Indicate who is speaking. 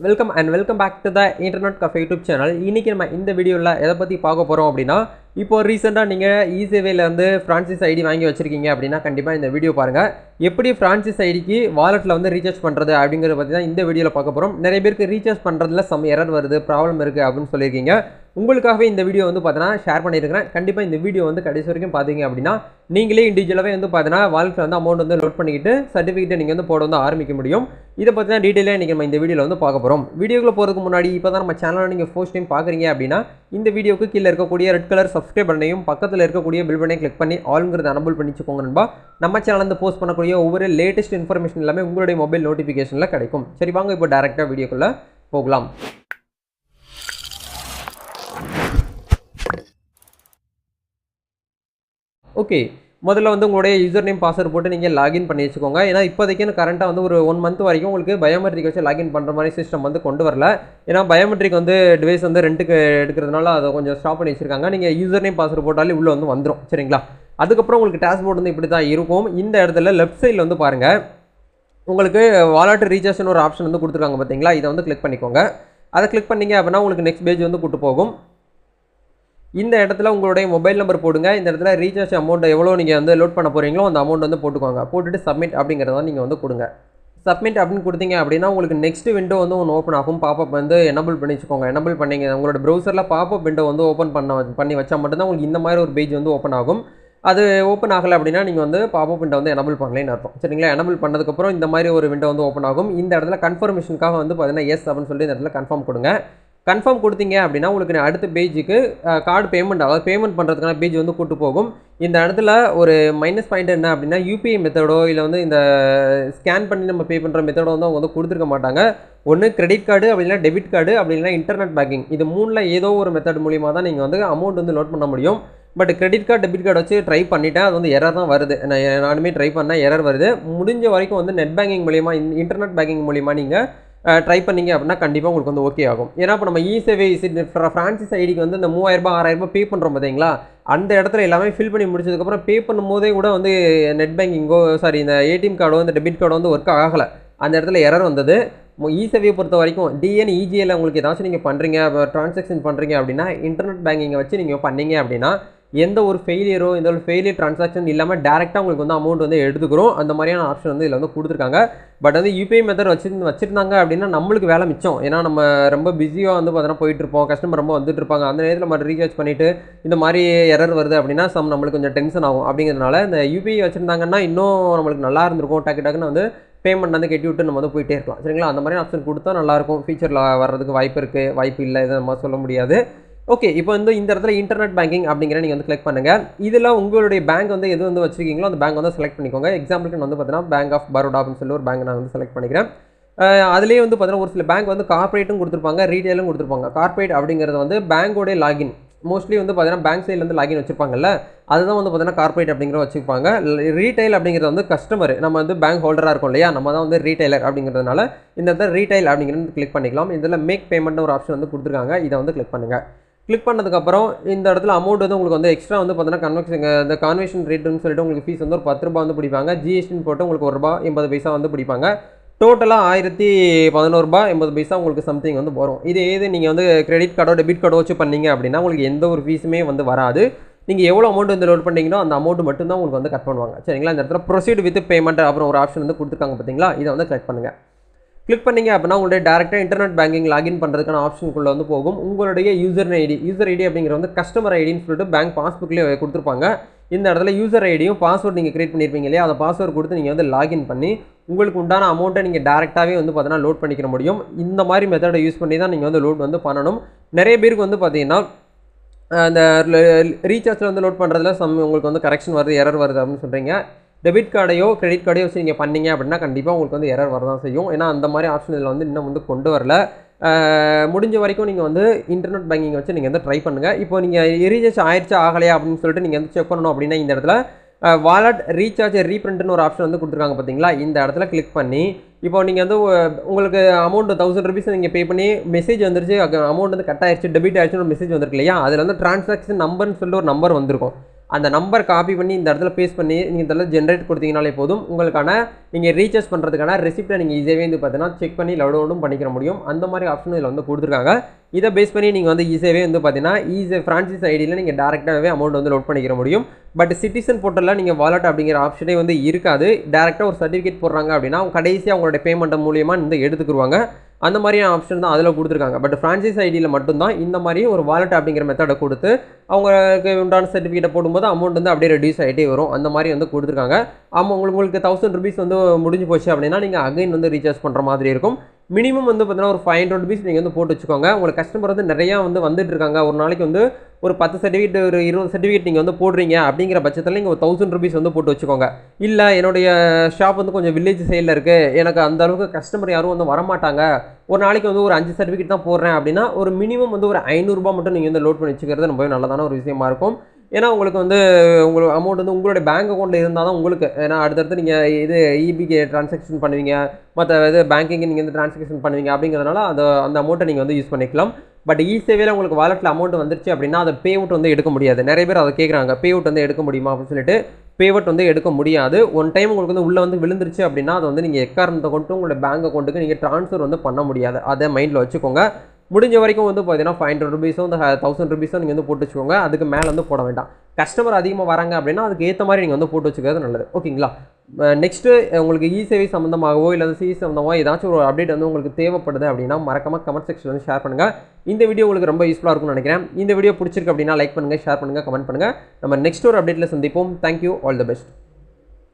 Speaker 1: Welcome and welcome back to the internet cafe YouTube channel இன்றைக்கி நம்ம இந்த வீடியோவில் எதை பற்றி பார்க்க போகிறோம் அப்படின்னா இப்போ ரீசெண்டாக நீங்கள் இசேவேல ஃப்ரான்சிஸ் ஐடி வாங்கி வச்சிருக்கீங்க அப்படின்னா கண்டிப்பாக இந்த வீடியோ பாருங்கள் எப்படி ஃப்ரான்சிஸ் ஐடிக்கு வாலெட்டில் வந்து ரீசார்ஜ் பண்ணுறது அப்படிங்கிறத பற்றி தான் இந்த வீடியோவில் பார்க்க போகிறோம் நிறைய பேருக்கு ரீசார்ஜ் பண்ணுறதுல சம் எரர் வருது ப்ராப்ளம் இருக்குது அப்படின்னு சொல்லியிருக்கீங்க. உங்களுக்காகவே இந்த வீடியோ வந்து பார்த்தீங்கன்னா ஷேர் பண்ணியிருக்கிறேன். கண்டிப்பாக இந்த வீடியோ வந்து கடைசி வரைக்கும் பார்த்தீங்க அப்படின்னா நீங்களே இண்டிவிஜுவலாகவே வந்து பார்த்தீங்கன்னா வாழ்க்கையில் வந்து அமௌண்ட் வந்து லோட் பண்ணிக்கிட்டு சர்டிஃபிகேட்டை நீங்கள் வந்து போட வந்து ஆரம்பிக்க முடியும். இதை பற்றி தான் டீட்டெயிலாக இன்றைக்கி நம்ம இந்த வீடியோவில் வந்து பார்க்க போகிறோம் வீடியோக்குள்ள போகிறதுக்கு முன்னாடி இப்போ தான் நம்ம சேனலில் நீங்கள் ஃபர்ஸ்ட் டைம் பார்க்குறீங்க அப்படின்னா இந்த வீடியோக்கு கீழே இருக்கக்கூடிய ரெட் கலர் சப்ஸ்கிரைப் பண்ணையும் பக்கத்தில் இருக்கக்கூடிய பில் பண்ணையும் கிளிக் பண்ணி ஆளுங்கிறத அனபிள் பண்ணிச்சுக்கோங்க நண்பா. நம்ம சேனலில் வந்து போஸ்ட் பண்ணக்கூடிய ஒவ்வொரு லேட்டஸ்ட் இன்ஃபர்மேஷன் எல்லாமே உங்களுடைய மொபைல் நோட்டிஃபிகேஷனில் கிடைக்கும். சரி வாங்க இப்போ டேரெக்டாக வீடியோக்குள்ளே போகலாம். ஓகே முதல்ல வந்து உங்களுடைய யூசர் நேம் பாஸ்வேர்ட் போட்டு நீங்கள் லாகின் பண்ணி வச்சுக்கோங்க. ஏன்னா இப்போதைக்கு கரண்ட்டாக வந்து ஒரு ஒன் மந்த் வரைக்கும் உங்களுக்கு பயோமெட்ரிக் வச்சு லாகின் பண்ணுற மாதிரி சிஸ்டம் வந்து கொண்டு வரல. ஏன்னா பயோமெட்ரிக் வந்து டிவைஸ் வந்து ரெண்டுக்கு எடுக்கிறதுனால அதை கொஞ்சம் ஸ்டாப் பண்ணி வச்சுருக்காங்க. நீங்கள் யூசர் நேம் பாஸ்வேர்ட் போட்டாலே உள்ளே வந்து வந்துடும் சரிங்களா? அதுக்கப்புறம் உங்களுக்கு டேஷ்போர்ட் வந்து இப்படி தான் இருக்கும். இந்த இடத்துல லெஃப்ட் சைடில் வந்து பாருங்கள் உங்களுக்கு வாலெட் ரீசார்ஜ்னு ஒரு ஆப்ஷன் வந்து கொடுத்துருக்காங்க பார்த்தீங்களா இதை வந்து கிளிக் பண்ணிக்கோங்க. அதை கிளிக் பண்ணீங்க அப்படின்னா உங்களுக்கு நெக்ஸ்ட் பேஜ் வந்து கூட்டு போகும். இந்த இடத்துல உங்களுடைய மொபைல் நம்பர் போடுங்க. இந்த இடத்துல ரீசார்ஜ் அமௌண்ட் எவ்வளோ நீங்கள் வந்து லோட் பண்ண போகிறீங்களோ அந்த அமௌண்ட் வந்து போட்டுக்கோங்க. போட்டுட்டு சப்மிட் அப்படிங்கிறத நீங்கள் வந்து கொடுங்க. சப்மிட் அப்படின்னு கொடுத்தீங்க அப்படின்னா உங்களுக்கு நெக்ஸ்ட் விண்டோ வந்து ஒன்று ஓப்பன் ஆகும். பாப்பப் வந்து எனபிள் பண்ணி வச்சுக்கோங்க. எனபிள் பண்ணிங்க உங்களோட ப்ரௌசரில் பாப்பப் விண்டோ வந்து ஓப்பன் பண்ண பண்ணி வச்சால் மட்டும்தான் உங்களுக்கு இந்த மாதிரி ஒரு பேஜ் வந்து ஓப்பன் ஆகும். அது ஓப்பன் ஆகலை அப்படின்னா நீங்கள் வந்து பாப்பப் விண்டோ வந்து எனபிள் பண்ணலேன்னு அர்த்தம். சரிங்களா? எனபிள் பண்ணதுக்கப்புறம் இந்த மாதிரி ஒரு விண்டோ வந்து ஓப்பன் ஆகும். இந்த இடத்துல கன்ஃபர்மேஷனுக்காக வந்து பார்த்தீங்கன்னா எஸ் அப்படின்னு சொல்லி இந்த இடத்துல கன்ஃபார்ம் கொடுங்க. கன்ஃபார்ம் கொடுத்தீங்க அப்படின்னா உங்களுக்கு அடுத்த பேஜுக்கு கார்டு பேமெண்ட் அதாவது பேமெண்ட் பண்ணுறதுக்கான பேஜ் வந்து கூட்டு போகும். இந்த இடத்துல ஒரு மைனஸ் பாயிண்ட் என்ன அப்படின்னா யூபிஐ மெத்தடோ இல்லை வந்து இந்த ஸ்கேன் பண்ணி நம்ம பே பண்ணுற மெத்தடோ வந்து அவங்க வந்து கொடுத்துருக்க மாட்டாங்க. ஒன்று கிரெடிட் கார்டு அப்படின்னா டெபிட் கார்டு அப்படின்னா இன்டர்நெட் பேங்கிங் இது மூணில் ஏதோ ஒரு மெத்தட் மூலியமாக தான் நீங்கள் வந்து அமௌண்ட் வந்து லோட் பண்ண முடியும். But credit card debit card வச்சு ட்ரை பண்ணிட்டேன் அது வந்து எரர் தான் வருது. நான் நானுமே ட்ரை பண்ணால் எரர் வருது. முடிஞ்ச வரைக்கும் வந்து நெட் பேங்கிங் மூலியமாக இன்டர்நெட் பேங்கிங் மூலியமாக நீங்கள் ட்ரை பண்ணீங்க அப்படின்னா கண்டிப்பாக உங்களுக்கு வந்து ஓகே ஆகும். ஏன்னா இப்போ நம்ம இ சேவை ஃப்ரான்சிஸ் ஐடிக்கு வந்து இந்த மூவாயிரரூபா ஆறாயிரரூபா பே பண்ணுறோம் பார்த்தீங்களா அந்த இடத்துல எல்லாமே ஃபில் பண்ணி முடிச்சதுக்கப்புறம் பே பண்ணும்போதே கூட வந்து நெட் பேங்கிங்கோ சாரி இந்த ஏடிஎம் கார்டோ இந்த டெபிட் கார்டோ வந்து ஒர்க் ஆகலை. அந்த இடத்துல எரர் வந்தது. இ சேவையை பொறுத்த வரைக்கும் டிஎன் இஜிஎல் உங்களுக்கு ஏதாச்சும் நீங்கள் பண்ணுறீங்க ட்ரான்சாக்ஷன் பண்ணுறீங்க அப்படின்னா இன்டர்நெட் பேங்கிங்கை வச்சு நீங்கள் பண்ணீங்க அப்படின்னா எந்த ஒரு ஃபெயிலியரோ எந்த ஒரு ஃபெயிலியர் ட்ரான்சாக்ஷன் இல்லாமல் டேரெக்டாக உங்களுக்கு வந்து அமௌண்ட் வந்து எடுத்துக்கிறோம். அந்த மாதிரியான ஆப்ஷன் வந்து இதில் வந்து கொடுத்துருக்காங்க. பட் வந்து யூபிஐ மெத்தட் வச்சு வச்சுருந்தாங்க அப்படின்னா நம்மளுக்கு வேலை மிச்சம். ஏன்னா நம்ம ரொம்ப பிஸியாக வந்து பார்த்தோன்னா போயிட்டுருப்போம் கஸ்டமர் ரொம்ப வந்துட்டு இருப்பாங்க. அந்த நேரத்தில் நம்ம ரீசார்ஜ் பண்ணிவிட்டு இந்த மாதிரி எரர் வருது அப்படின்னா சம் நம்மளுக்கு கொஞ்சம் டென்ஷன் ஆகும். அப்படிங்கிறதுனால இந்த யூபிஐ வச்சுருந்தாங்கன்னா இன்னும் நம்மளுக்கு நல்லா இருந்திருக்கும். டக்கு டக்குன்னு வந்து பேமெண்ட் வந்து கட்டி விட்டு நம்ம வந்து போயிட்டே இருக்கலாம். சரிங்களா? அந்த மாதிரி ஆப்ஷன் கொடுத்தா நல்லாயிருக்கும் ஃபியூச்சரில் வர்றதுக்கு வாய்ப்பு இருக்குது வாய்ப்பு இல்லை இதை நம்ம சொல்ல முடியாது. ஓகே இப்போ வந்து இந்த இடத்துல இன்டர்நெட் பேங்கிங் அப்படிங்கிற நீங்கள் வந்து கிளிக் பண்ணுங்கள் இதில் உங்களுடைய பேங்க் வந்து எது வந்து வச்சிருக்கீங்களோ அந்த பேங்க் வந்து செலக்ட் பண்ணிக்கோங்க. எக்ஸாம்பிளுக்கு வந்து பார்த்தீங்கன்னா பேங்க் ஆஃப் பரோடா அப்படின்னு சொல்லி ஒரு பேங்க் நான் வந்து செலக்ட் பண்ணிக்கிறேன். அதுலேயே வந்து பார்த்தீங்கன்னா ஒரு சில பேங்க் வந்து கார்பரேட்டும் கொடுத்துருப்பாங்க ரீட்டெயிலும் கொடுத்துருப்பாங்க. கார்பரேட் அப்படிங்கிறது வந்து பேங்கோடைய லாகின் மோஸ்ட்லி வந்து பார்த்தீங்கன்னா பேங்க் சைட்லேருந்து லாகின் வச்சிருப்பாங்கல்ல அதுதான் வந்து பார்த்தீங்கன்னா கார்பரேட் அப்படிங்கிற வச்சுருப்பாங்க. ரீட்டைல் அப்படிங்கிறது வந்து கஸ்டமர் நம்ம வந்து பேங்க் ஹோல்டராக இருக்கும் இல்லையா? நம்ம தான் வந்து ரீட்டைலர் அப்படிங்கிறதுனால இந்த இடத்துல ரீட்டைல் அப்படிங்கிறது கிளிக் பண்ணிக்கலாம். இதில் மேக் பேமெண்ட்னு ஒரு ஆப்ஷன் வந்து கொடுத்துருக்காங்க. இதை வந்து கிளிக் பண்ணுங்கள் கிளிக் பண்ணதுக்கப்புறம் இந்த இடத்துல அமௌண்ட் வந்து உங்களுக்கு வந்து எக்ஸ்ட்ரா வந்து பார்த்தீங்கன்னா கன்வெக்ஷன் இந்த கான்வெக்ஷன் ரேட்டுன்னு சொல்லிட்டு உங்களுக்கு ஃபீஸ் வந்து ஒரு பத்து ரூபா வந்து பிடிப்பாங்க. ஜிஎஸ்டின்னு போட்டு உங்களுக்கு ஒரு ரூபா எண்பது பைசா வந்து பிடிப்பாங்க. டோட்டலாக ஆயிரத்தி பதினோருபா எண்பது பைசா உங்களுக்கு சம்திங் வந்து வரும். இது ஏது நீங்கள் வந்து கிரெடிட் கார்டோ டெபிட் கார்டோ வச்சு பண்ணீங்க அப்படின்னா உங்களுக்கு எந்த ஒரு ஃபீஸுமே வந்து வராது. நீங்கள் எவ்வளோ அமௌண்ட் வந்து லோட் பண்ணீங்களோ அந்த அமௌண்ட் மட்டும் உங்களுக்கு வந்து கட் பண்ணுவாங்க. சரிங்களா? இந்த இடத்துல ப்ரொசீட் வித் பேமெண்ட் அப்புறம் ஒரு ஆப்ஷன் வந்து கொடுத்துருக்காங்க பார்த்தீங்களா? இதை வந்து கிளிக் பண்ணுங்கள் கிளிக் பண்ணிங்க அப்படின்னா உங்களுடைய டேரெக்டாக இன்டர்நெட் பேங்கிங் லாகின் பண்ணுறதுக்கான ஆப்ஷனுக்குள்ளே வந்து போகும். உங்களுடைய யூசர் ஐடி யூசர் ஐடி அப்படிங்கிற வந்து கஸ்டமர் ஐடின்னு சொல்லிட்டு பேங்க் பாஸ்புக்லேயே கொடுத்துருப்பாங்க. இந்த இடத்துல யூசர் ஐடியும் பாஸ்வேர்ட் நீங்கள் கிரியேட் பண்ணியிருப்பீங்க இல்லையா? அந்த பாஸ்வேர்ட் கொடுத்து நீங்கள் வந்து லாகின் பண்ணி உங்களுக்கு உண்டான அமௌண்ட்டை நீங்கள் டேரெக்டாகவே வந்து பார்த்தீங்கன்னா லோட் பண்ணிக்கிற முடியும். இந்த மாதிரி மெத்தடை யூஸ் பண்ணி தான் நீங்கள் வந்து லோட் வந்து பண்ணணும். நிறைய பேருக்கு வந்து பார்த்தீங்கன்னா அந்த ரீசார்ஜில் வந்து லோட் பண்ணுறதுல சம் உங்களுக்கு வந்து கரெக்ஷன் வருது எரர் வருது அப்படின்னு சொல்கிறீங்க டெபிட் கார்டையோ கிரெடிட் கார்டையோ வச்சு நீங்கள் பண்ணீங்க அப்படின்னா கண்டிப்பாக உங்களுக்கு வந்து எரர் வரதான் செய்யும். ஏன்னா அந்த மாதிரி ஆப்ஷன் இதில் வந்து இன்னும் வந்து கொண்டு வரல. முடிஞ்ச வரைக்கும் நீங்கள் வந்து இன்டர்நெட் பேங்கிங் வச்சு நீங்கள் வந்து ட்ரை பண்ணுங்கள் இப்போ நீங்கள் ரீசார்ஜ் ஆயிடுச்சா ஆகலையா அப்படின்னு சொல்லிட்டு நீங்கள் வந்து செக் பண்ணணும் அப்படின்னா இந்த இடத்துல வாலட் ரீசார்ஜ் ரீப்ரிண்ட்னு ஒரு ஆப்ஷன் வந்து கொடுத்துருக்காங்க பார்த்தீங்களா இந்த இடத்துல கிளிக் பண்ணி இப்போ நீங்கள் வந்து உங்களுக்கு அமௌண்ட் தௌசண்ட் ருபீஸ் நீங்கள் பே பண்ணி மெசேஜ் வந்துருச்சு அமௌண்ட் வந்து கட் ஆயிடுச்சு டெபிட் ஆயிடுச்சுன்னு ஒரு மெசேஜ் வந்துருக்கு இல்லையா? அதில் வந்து டிரான்சாக்ஷன் நம்பர்னு சொல்லிட்டு ஒரு நம்பர் வந்திருக்கும். அந்த நம்பர் காப்பி பண்ணி இந்த இடத்துல பேஸ்ட் பண்ணி நீங்கள் இந்த இடத்துல ஜென்ரேட் கொடுத்தீங்கனாலே போதும். உங்களுக்கான நீங்கள் ரீசார்ஜ் பண்ணுறதுக்கான ரெசிப்டை நீங்கள் ஈஸியாகவே வந்து பார்த்தீங்கன்னா செக் பண்ணி லவுடவுனும் பண்ணிக்கிற முடியும். அந்த மாதிரி ஆப்ஷன் இதில் வந்து கொடுத்துருக்காங்க. இதை பேஸ் பண்ணி நீங்கள் வந்து ஈஸியாகவே வந்து பார்த்தீங்கன்னா ஈஸி ஃப்ரான்சைஸ் ஐடியில் நீங்கள் டேரெக்டாகவே அமௌண்ட் வந்து லோட் பண்ணிக்கிற முடியும். பட் சிட்டிசன் போர்ட்டலில் நீங்கள் வாலெட் அப்படிங்கிற ஆப்ஷனே வந்து இருக்காது. டேரெக்டாக ஒரு சர்டிஃபிகேட் போடுறாங்க அப்படின்னா அவங்க கடைசியாக அவங்களோட பேமெண்ட் மூலியமாக வந்து எடுத்துக்கிடுவாங்க அந்த மாதிரியான ஆப்ஷன் தான் அதில் கொடுத்துருக்காங்க. பட் ஃப்ரான்ச்சைஸ் ஐடியில் மட்டும்தான் இந்த மாதிரி ஒரு வாலெட் அப்படிங்கிற மெத்தடை கொடுத்து அவங்களுக்கு உண்டான சர்டிஃபிகேட்டை போடும்போது அமௌண்ட் வந்து அப்படியே ரெடியூஸ் ஆகிட்டே வரும். அந்த மாதிரி வந்து கொடுத்துருக்காங்க. ஆமாம் உங்களுக்கு உங்களுக்கு தௌசண்ட் ருபீஸ் வந்து முடிஞ்சு போச்சு அப்படின்னா நீங்கள் அகைன் வந்து ரீசார்ஜ் பண்ணுற மாதிரி இருக்கும். மினிமம் வந்து பார்த்தீங்கன்னா ஒரு ஃபைவ் ஹண்ட்ரட் ருபீஸ் நீங்கள் வந்து போட்டு வச்சுக்கோங்க. உங்களுக்கு கஸ்டமர் வந்து நிறையா வந்து வந்துட்டு இருக்காங்க. ஒரு நாளைக்கு வந்து ஒரு பத்து சர்டிஃபிகேட் ஒரு இருபது சர்டிஃபிகேட் நீங்கள் வந்து போடுறீங்க அப்படிங்கிற பட்சத்தில் நீங்கள் ஒரு தௌசண்ட் ருபீஸ் வந்து போட்டு வச்சுக்கோங்க. இல்லை என்னுடைய ஷாப் வந்து கொஞ்சம் வில்லேஜ் சைடில் இருக்குது எனக்கு அந்த அளவுக்கு கஸ்டமர் யாரும் வந்து வரமாட்டாங்க. ஒரு நாளைக்கு வந்து ஒரு அஞ்சு சர்டிஃபிகேட் தான் போடுறேன் அப்படின்னா ஒரு மினிமம் வந்து ஒரு ஐநூறுரூபா மட்டும் நீங்கள் வந்து லோட் பண்ணி வச்சுக்கிறது ரொம்பவே நல்லதான ஒரு விஷயமா இருக்கும். ஏன்னா உங்களுக்கு வந்து உங்களுக்கு அமௌண்ட் வந்து உங்களுடைய பேங்க் அக்கௌண்ட்டில் இருந்தால் தான் உங்களுக்கு. ஏன்னா அடுத்தடுத்து நீங்கள் இது இபிகே ட்ரான்சாக்ஷன் பண்ணுவீங்க. மற்ற இது பேங்கிங் நீங்கள் வந்து ட்ரான்சாக்ஷன் பண்ணுவீங்க அப்படிங்கிறதுனால அந்த அந்த அமௌண்ட்டை நீங்கள் வந்து யூஸ் பண்ணிக்கலாம். பட் இ சேவையில் உங்களுக்கு வாலெட்டில் அமௌண்ட் வந்துருச்சு அப்படின்னா அதை பே அவுட் வந்து எடுக்க முடியாது. நிறைய பேர் அதை கேட்குறாங்க பே அவுட் வந்து எடுக்க முடியுமா அப்படின்னு சொல்லிட்டு பே அவுட் வந்து எடுக்க முடியாது. ஒன் டைம் உங்களுக்கு வந்து உள்ளே வந்து விழுந்துருச்சு அப்படின்னா அதை வந்து நீங்கள் எக்காரணத்தை கொண்டு உங்களோட பேங்க் அக்கௌண்ட்டுக்கு நீங்கள் ட்ரான்ஸ்ஃபர் வந்து பண்ண முடியாது. அதை மைண்டில் வச்சுக்கோங்க. முடிஞ்ச வரைக்கும் வந்து பார்த்தீங்கன்னா ஃபைவ் ஹண்ட்ரட் ருபீஸோ இந்த தௌசண்ட் ருபீஸோ நீங்கள் வந்து போட்டு வச்சுக்கோங்க. அதுக்கு மேலே வந்து போட வேண்டாம். கஸ்டமர் அதிகமாக வராங்க அப்படின்னா அதுக்கு ஏற்ற மாதிரி நீங்கள் வந்து போட்டு வச்சுக்கிறது நல்லது. ஓகேங்களா நெக்ஸ்ட்டு உங்களுக்கு இ சேவை சம்மந்தமாகவோ இல்லை சி சம்மந்தமாக ஏதாச்சும் ஒரு அப்டேட் வந்து உங்களுக்கு தேவைப்படுது அப்படின்னா மறக்காமல் கமெண்ட் செக்ஷன் வந்து ஷேர் பண்ணுங்கள் இந்த வீடியோ உங்களுக்கு ரொம்ப யூஸ்ஃபுல்லாக இருக்கும்னு நினைக்கிறேன். இந்த வீடியோ பிடிச்சிருக்கு அப்படின்னா லைக் பண்ணுங்கள் ஷேர் பண்ணுங்கள் கமெண்ட் பண்ணுங்கள் நம்ம நெக்ஸ்ட் ஒரு அப்டேட்டில் சந்திப்போம். Thank you all the best